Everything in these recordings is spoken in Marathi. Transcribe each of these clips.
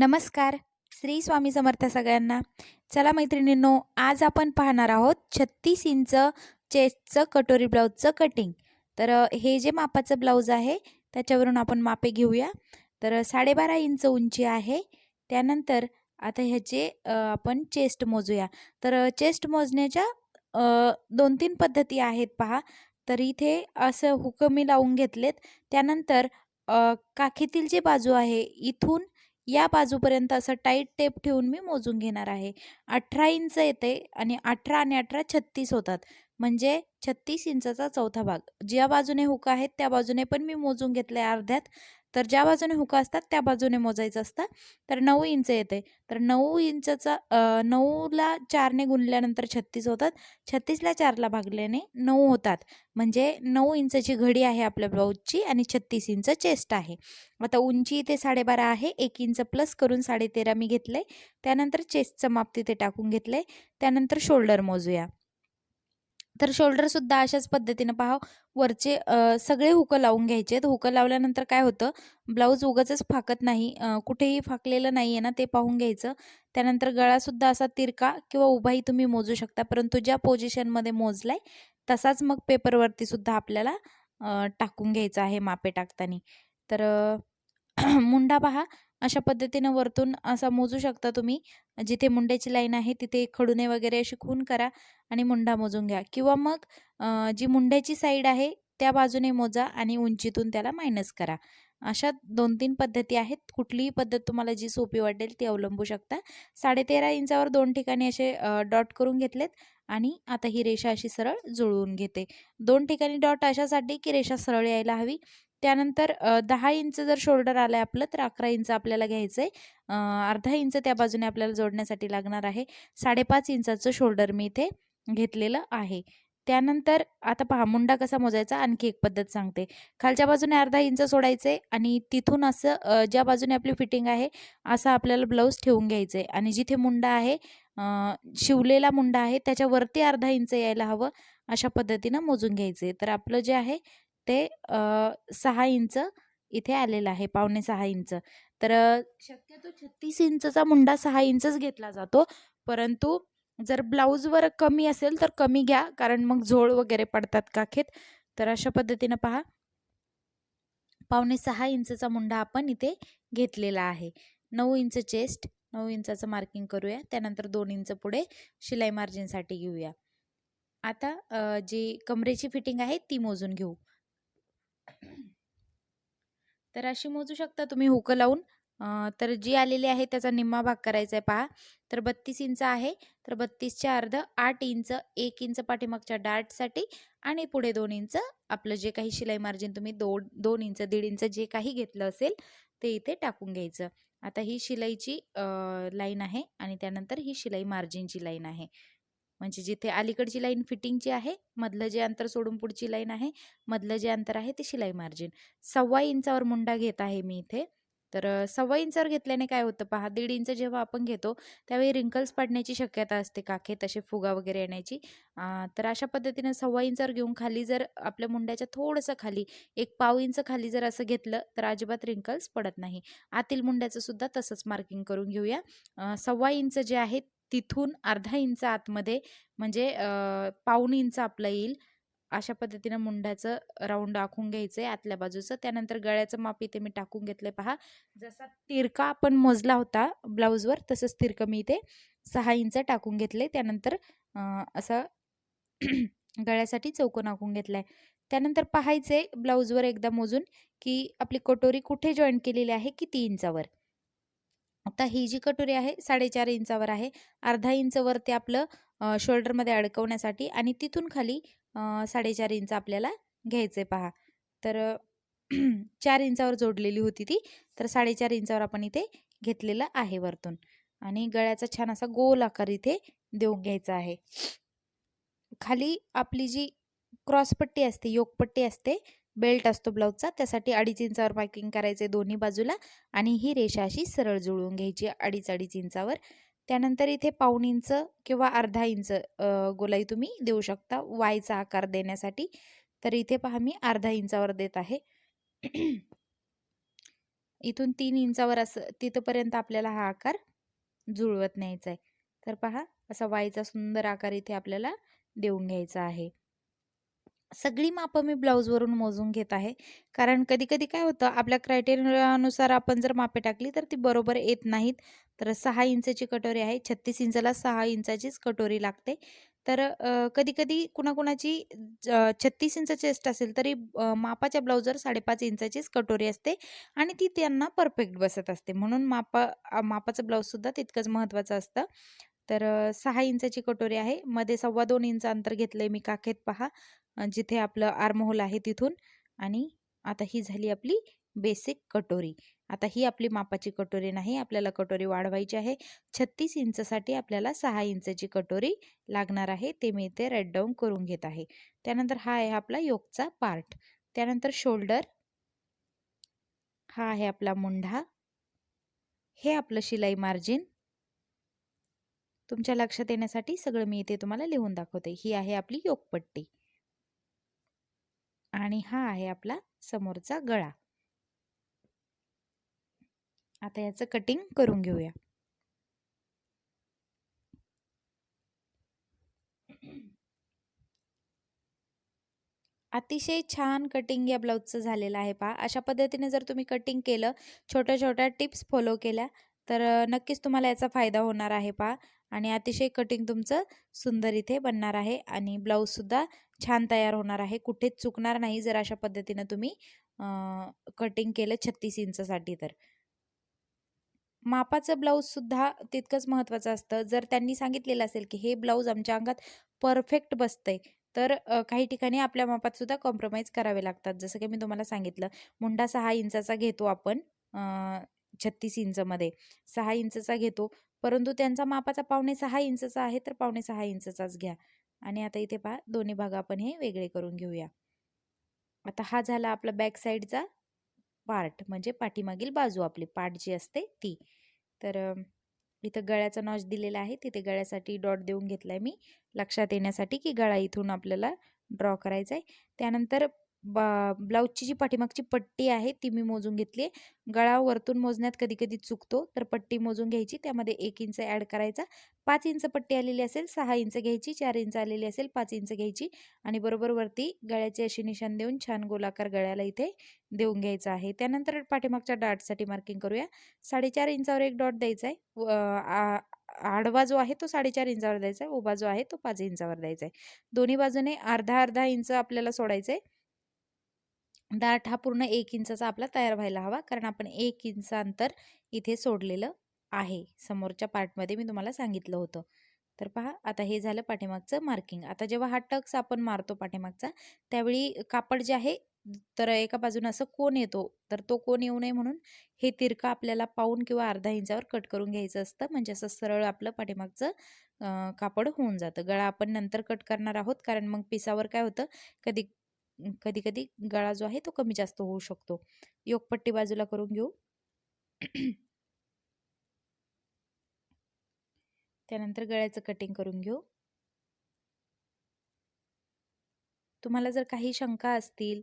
नमस्कार. श्री स्वामी समर्थ सगळ्यांना. चला मैत्रिणींनो आज आपण पाहणार आहोत छत्तीस इंच चेस्टचं कटोरी ब्लाऊजचं कटिंग तर हे जे मापाचं ब्लाऊज आहे त्याच्यावरून आपण मापे घेऊया. तर साडेबारा इंच उंची आहे. त्यानंतर आता ह्याचे आपण चेस्ट मोजूया. तर चेस्ट मोजण्याच्या दोन तीन पद्धती आहेत पहा. तर इथे असं हुकमी लावून घेतलेत. त्यानंतर काखेतील जी बाजू आहे इथून या बाजूपर्यंत असं टाईट टेप ठेवून मी मोजून घेणार आहे. अठरा इंच येते आणि अठरा आणि अठरा छत्तीस होतात. म्हणजे छत्तीस इंचाचा चौथा भाग. ज्या बाजूने हुक आहेत त्या बाजूने पण मी मोजून घेतलं आहे अर्ध्यात. तर ज्या बाजूने हुका असतात त्या बाजूने मोजायचं असतं. तर नऊ इंच येते. तर नऊ इंचचा नऊला चारने गुणल्यानंतर छत्तीस होतात. छत्तीसला चारला भागल्याने नऊ होतात. म्हणजे नऊ इंचची घडी आहे आपल्या ब्लाऊजची आणि छत्तीस इंच चेस्ट आहे. आता उंची इथे साडेबारा आहे. एक इंच प्लस करून साडेतेरा मी घेतलं आहे त्यानंतर चेस्टचं माप तिथे टाकून घेतलं आहे त्यानंतर शोल्डर मोजूया. तर शोल्डरसुद्धा अशाच पद्धतीनं पहा. वरचे सगळे हुकं लावून घ्यायचे आहेत. हुकं लावल्यानंतर काय होतं? ब्लाऊज उगाचच फाकत नाही. कुठेही फाकलेलं नाही आहे ना ते पाहून घ्यायचं. त्यानंतर गळासुद्धा असा तिरका किंवा उभाही तुम्ही मोजू शकता. परंतु ज्या पोझिशनमध्ये मोजलाय तसाच मग पेपरवरती सुद्धा आपल्याला टाकून घ्यायचं आहे मापे टाकताना. तर मुंडा पहा. अशा पद्धतीनं वरतून असा मोजू शकता तुम्ही. जिथे मुंड्याची लाईन आहे तिथे खडूने वगैरे अशी खून करा आणि मुंडा मोजून घ्या. किंवा मग जी मुंड्याची साईड आहे त्या बाजूने मोजा आणि उंचीतून त्याला मायनस करा. अशा दोन तीन पद्धती आहेत. कुठलीही पद्धत तुम्हाला जी सोपी वाटेल ती अवलंबू शकता. साडेतेरा इंचावर दोन ठिकाणी असे डॉट करून घेतलेत आणि आता ही रेषा अशी सरळ जुळवून घेते. दोन ठिकाणी डॉट अशासाठी की रेषा सरळ यायला हवी. त्यानंतर दहा इंच जर शोल्डर आलं आहे आपलं तर अकरा इंच आपल्याला घ्यायचं आहे अर्धा इंच त्या बाजूने आपल्याला जोडण्यासाठी लागणार आहे. साडेपाच इंचाचं शोल्डर मी इथे घेतलेलं आहे. त्यानंतर आता पहा मुंडा कसा मोजायचा आणखी एक पद्धत सांगते. खालच्या बाजूने अर्धा इंच सोडायचे आणि तिथून असं ज्या बाजूने आपली फिटिंग आहे असा आपल्याला ब्लाऊज ठेवून घ्यायचं आहे आणि जिथे मुंडा आहे शिवलेला मुंडा आहे त्याच्यावरती अर्धा इंच यायला हवं अशा पद्धतीनं मोजून घ्यायचं तर आपलं जे आहे ते सहा इंच इथे आलेलं आहे पावणे सहा इंच. तर शक्यतो छत्तीस इंचचा मुंडा सहा इंचच घेतला जातो. परंतु जर ब्लाऊजवर कमी असेल तर कमी घ्या कारण मग झोळ वगैरे पडतात काखेत. तर अशा पद्धतीनं पहा. पावणे सहा इंचचा मुंडा आपण इथे घेतलेला आहे. नऊ इंच चेस्ट नऊ इंचाचं मार्किंग करूया. त्यानंतर दोन इंच पुढे शिलाई मार्जिनसाठी घेऊया. आता जी कमरेची फिटिंग आहे ती मोजून घेऊ. तर अशी मोजू शकता तुम्ही हुकं लावून. तर जी आलेली आहे त्याचा निम्मा भाग करायचा आहे पहा. तर बत्तीस इंच आहे. तर बत्तीसच्या अर्ध आठ इंच एक इंच पाठीमागच्या डार्टसाठी आणि पुढे दोन इंच आपलं जे काही शिलाई मार्जिन तुम्ही दोन दोन इंच दीड इंच जे काही घेतलं असेल ते इथे टाकून घ्यायचं. आता ही शिलाईची लाईन आहे आणि त्यानंतर ही शिलाई मार्जिनची लाईन आहे. म्हणजे जिथे अलीकडची लाईन फिटिंगची आहे मधलं जे अंतर सोडून पुढची लाईन आहे मधलं जे अंतर आहे ते शिलाई मार्जिन. सव्वा इंचावर मुंडा घेत आहे मी इथे. तर सव्वा इंचावर घेतल्याने काय होतं पहा दीड इंच जेव्हा आपण घेतो त्यावेळी रिंकल्स पडण्याची शक्यता असते काखे तसे फुगा वगैरे येण्याची. तर अशा पद्धतीनं सव्वा इंचावर घेऊन खाली जर आपल्या मुंड्याच्या थोडंसं खाली एक पाव इंच खाली जर असं घेतलं तर अजिबात रिंकल्स पडत नाही. आतील मुंड्याचं सुद्धा तसंच मार्किंग करून घेऊया. सव्वा इंच जे आहे तिथून अर्धा इंच आतमध्ये म्हणजे पाऊण इंच आपलं येईल. अशा पद्धतीनं मुंड्याचं राऊंड आखून घ्यायचं आहे आतल्या बाजूचं. त्यानंतर गळ्याचं माप इथे मी टाकून घेतलं पहा. जसा तिरका आपण मोजला होता ब्लाऊजवर तसंच तिरकं मी इथे सहा इंच टाकून घेतले त्यानंतर असं गळ्यासाठी चौकोन आखून घेतलाय. त्यानंतर पाहायचे ब्लाऊजवर एकदा मोजून की आपली कटोरी कुठे जॉईन केलेली आहे किती इंचावर. आता ही जी कटोरी आहे साडेचार इंचावर आहे. अर्धा इंच वरती आपलं शोल्डरमध्ये अडकवण्यासाठी आणि तिथून खाली साडेचार इंच आपल्याला घ्यायचे पहा. तर चार इंचावर जोडलेली होती ती तर साडेचार इंचावर आपण इथे घेतलेलं आहे वरतून. आणि गळ्याचा छान असा गोल आकार इथे देऊन घ्यायचा आहे. खाली आपली जी क्रॉसपट्टी असते योगपट्टी असते बेल्ट असतो ब्लाऊजचा त्यासाठी अडीच इंचावर मार्किंग करायचे दोन्ही बाजूला आणि ही रेषा अशी सरळ जुळवून घ्यायची अडीच अडीच इंचावर. त्यानंतर इथे पाऊण इंच किंवा अर्धा इंच गोलाई तुम्ही देऊ शकता वायचा आकार देण्यासाठी. तर इथे पहा मी अर्धा इंचावर देत आहे. इथून तीन इंचावर असं तिथंपर्यंत आपल्याला हा आकार जुळवत न्यायचा आहे. तर पहा असा वायचा सुंदर आकार इथे आपल्याला देऊन घ्यायचा आहे. सगळी मापं मी ब्लाऊजवरून मोजून घेत आहे. कारण कधी कधी काय होतं आपल्या क्रायटेरियानुसार आपण जर मापे टाकली तर ती बरोबर येत नाहीत. तर सहा इंचाची कटोरी आहे छत्तीस इंचाला सहा इंचाचीच कटोरी लागते. तर कधी कधी कुणाकुणाची छत्तीस इंच चेस्ट असेल तरी मापाच्या ब्लाऊजवर साडेपाच इंचाचीच कटोरी असते आणि ती त्यांना परफेक्ट बसत असते. म्हणून मापा मापाचं ब्लाऊजसुद्धा तितकंच महत्त्वाचं असतं. तर सहा इंचाची कटोरी आहे. मध्ये सव्वा दोन इंच अंतर घेतलं आहे मी काखेत पहा. जिथे आपलं आर्महोल आहे तिथून. आणि आता ही झाली आपली बेसिक कटोरी. आता ही आपली मापाची कटोरी नाही. आपल्याला कटोरी वाढवायची आहे. छत्तीस इंचसाठी आपल्याला सहा इंचची कटोरी लागणार आहे. ते मी इथे रेड डाऊन करून घेत आहे. त्यानंतर हा आहे आपला योगचा पार्ट त्यानंतर शोल्डर हा आहे आपला मुंढा. हे आपलं शिलाई मार्जिन तुमच्या लक्षात येण्यासाठी सगळं मी इथे तुम्हाला लिहून दाखवते. ही आहे आपली योगपट्टी. आणि हा आहे आपला समोरचा गळा. आता याचं कटिंग करून घेऊया. अतिशय छान कटिंग या ब्लाऊजचं झालेलं आहे पहा. अशा पद्धतीने जर तुम्ही कटिंग केलं छोट्या छोट्या टिप्स फॉलो केल्या तर नक्कीच तुम्हाला याचा फायदा होणार आहे पहा. आणि अतिशय कटिंग तुमचं सुंदर इथे बनणार आहे आणि ब्लाऊजसुद्धा छान तयार होणार आहे. कुठेच चुकणार नाही जर अशा पद्धतीनं तुम्ही कटिंग केलं छत्तीस इंचसाठी तर. मापाचं ब्लाऊजसुद्धा तितकंच महत्त्वाचं असतं. जर त्यांनी सांगितलेलं असेल की हे ब्लाऊज आमच्या अंगात परफेक्ट बसतंय तर काही ठिकाणी आपल्या मापात सुद्धा कॉम्प्रोमाइज करावे लागतात. जसं की मी तुम्हाला सांगितलं मुंडा सहा इंचाचा घेतो आपण छत्तीस इंचमध्ये. सहा इंचचा घेतो. परंतु त्यांचा मापाचा पावणे सहा इंचचा आहे तर पावणे सहा इंचचाच घ्या. आणि आता इथे पहा दोन्ही भाग आपण हे वेगळे करून घेऊया. आता हा झाला आपला बॅक साईडचा पार्ट म्हणजे पाठीमागील बाजू आपली पाठ जी असते ती. तर इथं गळ्याचा नॉच दिलेला आहे तिथे गळ्यासाठी डॉट देऊन घेतला आहे मी. लक्षात येण्यासाठी की गळा इथून आपल्याला ड्रॉ करायचा आहे त्यानंतर बा ब्लाऊजची जी पाठीमागची पट्टी आहे ती मी मोजून घेतली आहे. गळा वरतून मोजण्यात कधी कधी चुकतो तर पट्टी मोजून घ्यायची. त्यामध्ये एक इंच ॲड करायचा. पाच इंच पट्टी आलेली असेल सहा इंच घ्यायची. चार इंच आलेली असेल पाच इंच घ्यायची. आणि बरोबर वरती गळ्याचे अशी निशाण देऊन छान गोलाकार गळ्याला इथे देऊन घ्यायचा आहे. त्यानंतर पाठीमागच्या डाटसाठी मार्किंग करूया. साडेचार इंचावर एक डॉट द्यायचा आहे. आडवा जो आहे तो साडेचार इंचावर द्यायचा आहे. उभा जो आहे तो पाच इंचावर द्यायचा आहे. दोन्ही बाजूने अर्धा अर्धा इंच आपल्याला सोडायचं आहे. दाट हा पूर्ण एक इंचाचा आपला तयार व्हायला हवा कारण आपण एक इंच अंतर इथे सोडलेलं आहे. समोरच्या पार्टमध्ये मी तुम्हाला सांगितलं होतं. तर पहा आता हे झालं पाठीमागचं मार्किंग. आता जेव्हा हा टक्स आपण मारतो पाठीमागचा त्यावेळी कापड जे आहे तर एका बाजूने असं कोण येतो तर तो कोण येऊ नये म्हणून हे तिरका आपल्याला पाऊन किंवा अर्धा इंचावर कट करून घ्यायचं असतं. म्हणजे असं सरळ आपलं पाठीमागचं कापड होऊन जातं. गळा आपण नंतर कट करणार आहोत कारण मग पिसावर काय होतं कधी कधी कधी गळा जो आहे तो कमी जास्त होऊ शकतो. योगपट्टी बाजूला करून घेऊ. त्यानंतर गळ्याचं कटिंग करून घेऊ. तुम्हाला जर काही शंका असतील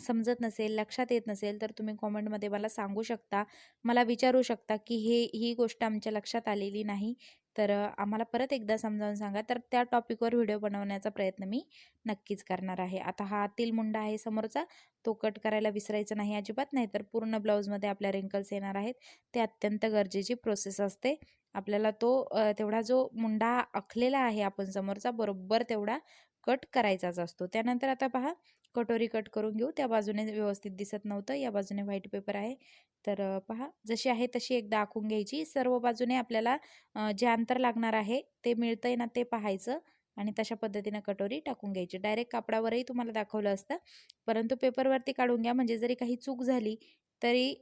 समजत नसेल लक्षात येत नसेल तर तुम्ही कॉमेंटमध्ये मला सांगू शकता. मला विचारू शकता की हे ही गोष्ट आमच्या लक्षात आलेली नाही. तर आम्हाला परत एकदा समजावून सांगा. तर त्या टॉपिकवर व्हिडिओ बनवण्याचा प्रयत्न मी नक्कीच करणार आहे. आता हा आतील मुंडा आहे समोरचा. तो कट करायला विसरायचा नाही अजिबात नाही तर पूर्ण ब्लाऊजमध्ये आपल्या रिंकल्स येणार आहेत. ते अत्यंत गरजेची प्रोसेस असते. आपल्याला तो तेवढा जो मुंडा आखलेला आहे आपण समोरचा बरोबर तेवढा कट करायचाच असतो. त्यानंतर आता पहा कटोरी कट करून घेऊ. त्या बाजूने व्यवस्थित दिसत नव्हतं. या बाजूने व्हाईट पेपर आहे. तर पहा. जशी आहे तशी एकदा आखून घ्यायची. सर्व बाजूने आपल्याला जे अंतर लागणार आहे ते मिळतंय ना ते पाहायचं आणि तशा पद्धतीनं कटोरी टाकून घ्यायची. डायरेक्ट कापडावरही तुम्हाला दाखवलं असतं. परंतु पेपरवरती काढून घ्या. म्हणजे जरी काही चूक झाली तरी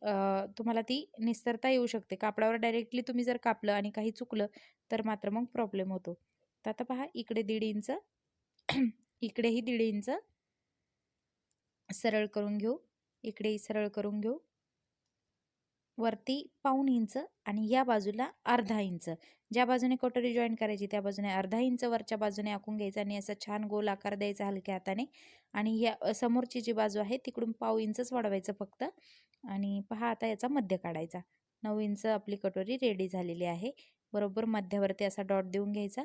तुम्हाला ती निस्तरता येऊ शकते. कापडावर डायरेक्टली तुम्ही जर कापलं आणि काही चुकलं तर मात्र मग प्रॉब्लेम होतो. तर आता पहा. इकडे दीड इंच. इकडेही दीड इंच. सरळ करून घेऊ. इकडेही सरळ करून घेऊ. वरती पाऊन इंच आणि या बाजूला अर्धा इंच. ज्या बाजूने कटोरी जॉईन करायची त्या बाजूने अर्धा इंच वरच्या बाजूने आखून घ्यायचा आणि असा छान गोल आकार द्यायचा हलक्या हाताने. आणि या समोरची जी बाजू आहे तिकडून पाव इंचच वाढवायचं फक्त. आणि पहा आता याचा मध्य काढायचा. नऊ इंच आपली कटोरी रेडी झालेली आहे. बरोबर मध्यावरती असा डॉट देऊन घ्यायचा.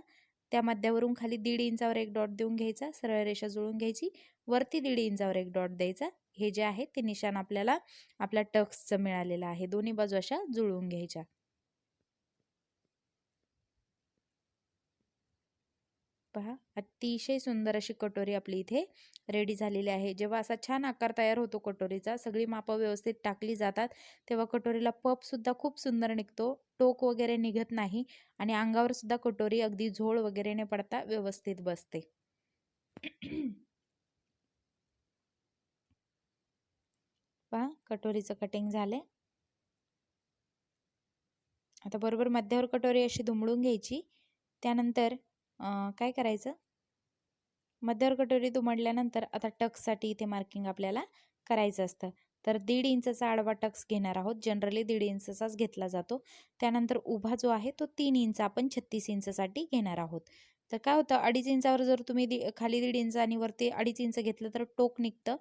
त्या मध्यावरून खाली दीड इंचावर एक डॉट देऊन घ्यायचा सरळ रेषा जुळून घ्यायची. वरती दीड इंचावर एक डॉट द्यायचा. हे जे आहे ते निशाण आपल्याला आपल्या टक्सचं मिळालेलं आहे. दोन्ही बाजू अशा जुळवून घ्यायच्या. पहा अतिशय सुंदर अशी कटोरी आपली इथे रेडी झालेली आहे. जेव्हा असा छान आकार तयार होतो कटोरीचा सगळी मापं व्यवस्थित टाकली जातात तेव्हा कटोरीला पप सुद्धा खूप सुंदर निघतो. टोक वगैरे निघत नाही आणि अंगावर सुद्धा कटोरी अगदी झोळ वगैरे न पडता व्यवस्थित बसते. पहा कटोरीचं कटिंग झाले आता बरोबर मध्यावर कटोरी अशी दुमडून घ्यायची. त्यानंतर काय करायचं? मध्यावर कटोरी दुमडल्यानंतर आता टकसाठी इथे मार्किंग आपल्याला करायचं असतं. तर दीड इंचचा आडवा टक्स घेणार आहोत. जनरली दीड इंचचाच घेतला जातो. त्यानंतर उभा जो आहे तो तीन इंच आपण छत्तीस इंचसाठी घेणार आहोत. तर काय होतं? अडीच इंचावर जर तुम्ही दि खाली दीड इंच आणि वरती अडीच इंच घेतलं तर टोक निघतं.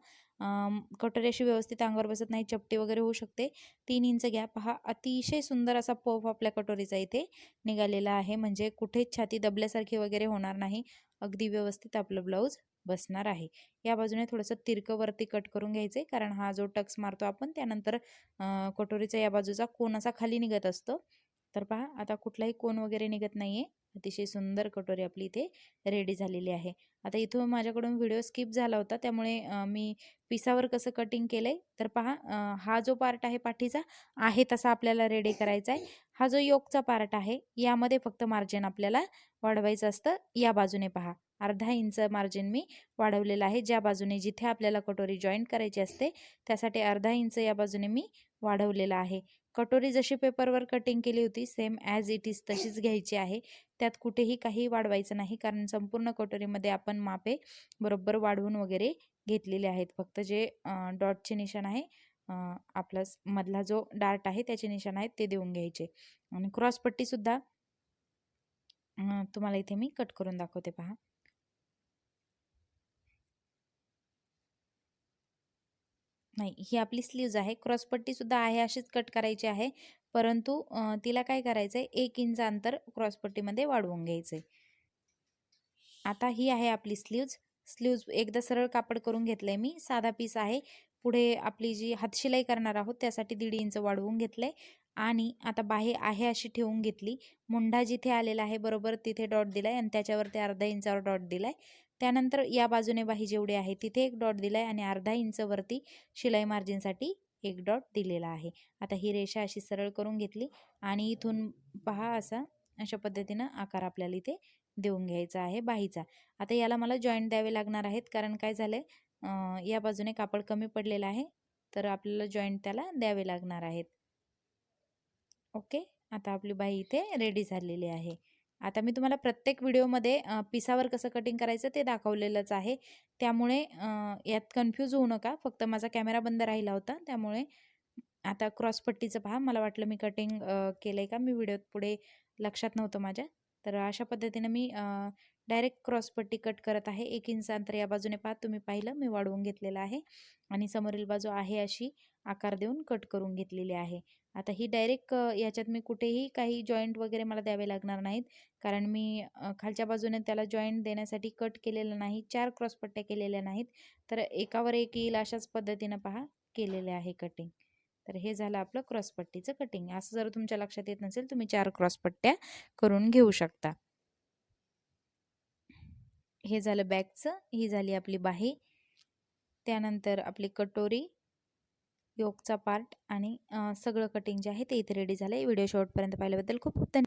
कटोरी अशी व्यवस्थित अंगावर बसत नाही. चपटी वगैरे होऊ शकते. तीन इंच घ्या. पहा अतिशय सुंदर असा पफ आपल्या कटोरीचा इथे निघालेला आहे. म्हणजे कुठेच छाती दबल्यासारखी वगैरे होणार नाही. अगदी व्यवस्थित आपलं ब्लाऊज बसणार आहे. या बाजूने थोडंसं तिरकं वरती कट करून घ्यायचं कारण हा जो टक्स मारतो आपण त्यानंतर कटोरीचा या बाजूचा कोण असा खाली निघत असतो. तर पहा आता कुठलाही कोण वगैरे निघत नाही आहे अतिशय सुंदर कटोरी आपली इथे रेडी झालेली आहे. आता इथून माझ्याकडून व्हिडिओ स्किप झाला होता त्यामुळे मी पिसावर कसं कटिंग केलं आहे तर पहा हा जो पार्ट आहे पाठीचा आहे तसा आपल्याला रेडी करायचा आहे हा जो योगचा पार्ट आहे यामध्ये फक्त मार्जिन आपल्याला वाढवायचं असतं. या बाजूने पहा. अर्धा इंच मार्जिन मी वाढवलेलं आहे. ज्या बाजूने जिथे आपल्याला कटोरी जॉईंट करायची असते त्यासाठी अर्धा इंच या बाजूने मी वाढवलेला आहे. कटोरी जशी पेपरवर कटिंग केली होती सेम ॲज इट इज तशीच घ्यायची आहे. त्यात कुठेही काही वाढवायचं नाही कारण संपूर्ण कटोरीमध्ये आपण मापे बरोबर वाढवून वगैरे घेतलेले आहेत. फक्त जे डॉटचे निशाण आहे आपला मधला जो डार्ट आहे त्याचे निशाण आहेत ते देऊन घ्यायचे. आणि क्रॉसपट्टीसुद्धा तुम्हाला इथे मी कट करून दाखवते पहा. नाही. ही आपली स्लीव्ज आहे. क्रॉसपट्टीसुद्धा आहे अशीच कट करायची आहे. परंतु तिला काय करायचं आहे एक इंच अंतर क्रॉसपट्टीमध्ये वाढवून घ्यायचं आहे आता ही आहे आपली स्लीव्ज स्लीव्ज एकदा सरळ कापड करून घेतलं आहे मी. साधा पीस आहे. पुढे आपली जी हातशिलाई करणार आहोत त्यासाठी दीड इंच वाढवून घेतलं आहे आणि आता बाहे आहे अशी ठेवून घेतली. मुंढा जिथे आलेला आहे बरोबर तिथे डॉट दिला आहे आणि त्याच्यावरती अर्धा इंचावर डॉट दिला आहे त्यानंतर या बाजूने बाही जेवढी आहे तिथे एक डॉट दिला आहे आणि अर्धा इंचवरती शिलाई मार्जिनसाठी एक डॉट दिलेला आहे. आता ही रेषा अशी सरळ करून घेतली आणि इथून पहा असा अशा पद्धतीनं आकार आपल्याला इथे देऊन घ्यायचा आहे बाहीचा. आता याला मला जॉईंट द्यावे लागणार आहेत कारण काय झालं या बाजूने कापड कमी पडलेलं आहे तर आपल्याला जॉईंट त्याला द्यावे लागणार आहेत. ओके आता आपली बाई इथे रेडी झालेली आहे. आता मी तुम्हाला प्रत्येक व्हिडिओमध्ये पिसावर कसं कटिंग करायचं ते दाखवलेलंच आहे. त्यामुळे यात कन्फ्यूज होऊ नका. फक्त माझा कॅमेरा बंद राहिला होता. त्यामुळे आता क्रॉसपट्टीचं पहा. मला वाटलं मी कटिंग केलं आहे का? मी व्हिडिओत पुढे लक्षात नव्हतं माझ्या. तर अशा पद्धतीनं मी डायरेक्ट क्रॉसपट्टी कट करत आहे. एक इंच अंतर या बाजूने पाहत तुम्ही पाहिलं मी वाढवून घेतलेलं आहे. आणि समोरील बाजू आहे अशी आकार देऊन कट करून घेतलेली आहे. आता ही डायरेक्ट याच्यात मी कुठेही काही जॉईंट वगैरे मला द्यावे लागणार नाहीत. कारण मी खालच्या बाजूने त्याला जॉईंट देण्यासाठी कट केलेलं नाही चार क्रॉसपट्ट्या केलेल्या नाहीत. तर एकावर एक येईल अशाच पद्धतीनं पहा केलेले आहे कटिंग. तर हे झालं आपलं क्रॉसपट्टीचं कटिंग. असं जर तुमच्या लक्षात येत नसेल तुम्ही चार क्रॉसपट्ट्या करून घेऊ शकता. हे झालं बॅगचं ही झाली आपली बाही. त्यानंतर आपली कटोरी. योगचा पार्ट आणि सगळं कटिंग जे आहे ते इथे रेडी झालं आहे व्हिडिओ शॉर्टपर्यंत पाहिल्याबद्दल खूप खूप धन्यवाद.